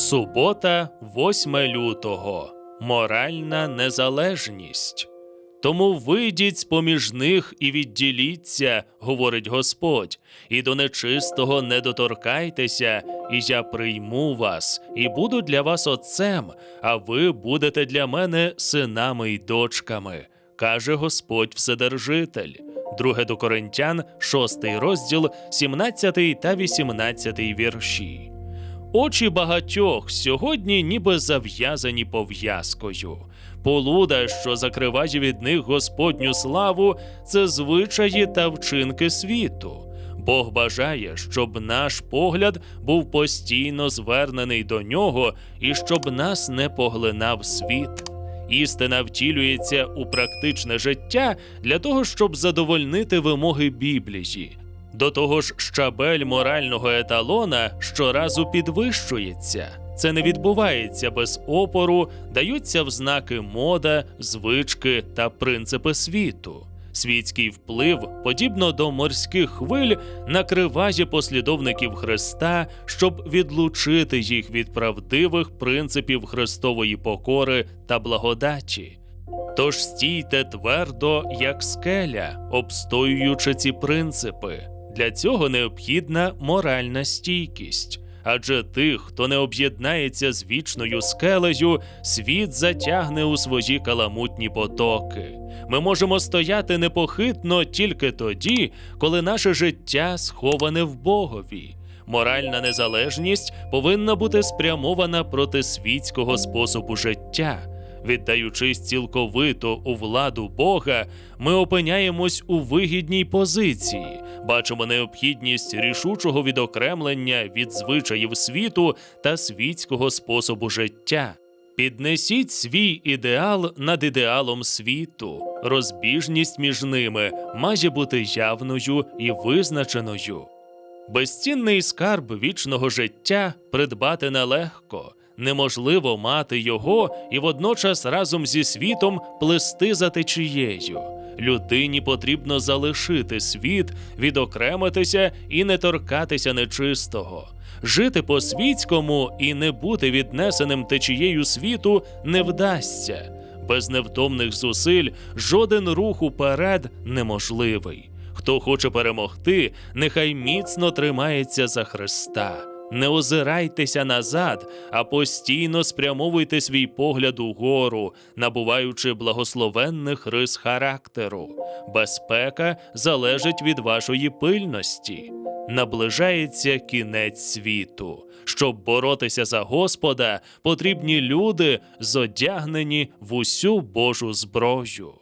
Субота, 8 лютого. Моральна незалежність. Тому вийдіть з поміж них і відділіться, говорить Господь, і до нечистого не доторкайтеся, і я прийму вас, і буду для вас отцем, а ви будете для мене синами й дочками, каже Господь Вседержитель. Друге до Коринтян, 6 розділ, 17 та 18 вірші. Очі багатьох сьогодні ніби зав'язані пов'язкою. Полуда, що закриває від них Господню славу, це звичаї та вчинки світу. Бог бажає, щоб наш погляд був постійно звернений до нього і щоб нас не поглинав світ. Істина втілюється у практичне життя для того, щоб задовольнити вимоги Біблії. До того ж, щабель морального еталона щоразу підвищується. Це не відбувається без опору, даються взнаки мода, звички та принципи світу. Світський вплив, подібно до морських хвиль, накриває послідовників Христа, щоб відлучити їх від правдивих принципів Христової покори та благодаті. Тож стійте твердо, як скеля, обстоюючи ці принципи. Для цього необхідна моральна стійкість. Адже тих, хто не об'єднається з вічною скелею, світ затягне у свої каламутні потоки. Ми можемо стояти непохитно тільки тоді, коли наше життя сховане в Богові. Моральна незалежність повинна бути спрямована проти світського способу життя. Віддаючись цілковито у владу Бога, ми опиняємось у вигідній позиції, бачимо необхідність рішучого відокремлення від звичаїв світу та світського способу життя. Піднесіть свій ідеал над ідеалом світу. Розбіжність між ними має бути явною і визначеною. Безцінний скарб вічного життя придбати нелегко. Неможливо мати його і водночас разом зі світом плести за течією. Людині потрібно залишити світ, відокремитися і не торкатися нечистого. Жити по-світському і не бути віднесеним течією світу не вдасться. Без невтомних зусиль жоден рух уперед неможливий. Хто хоче перемогти, нехай міцно тримається за Христа. Не озирайтеся назад, а постійно спрямовуйте свій погляд угору, набуваючи благословенних рис характеру. Безпека залежить від вашої пильності. Наближається кінець світу. Щоб боротися за Господа, потрібні люди, зодягнені в усю Божу зброю.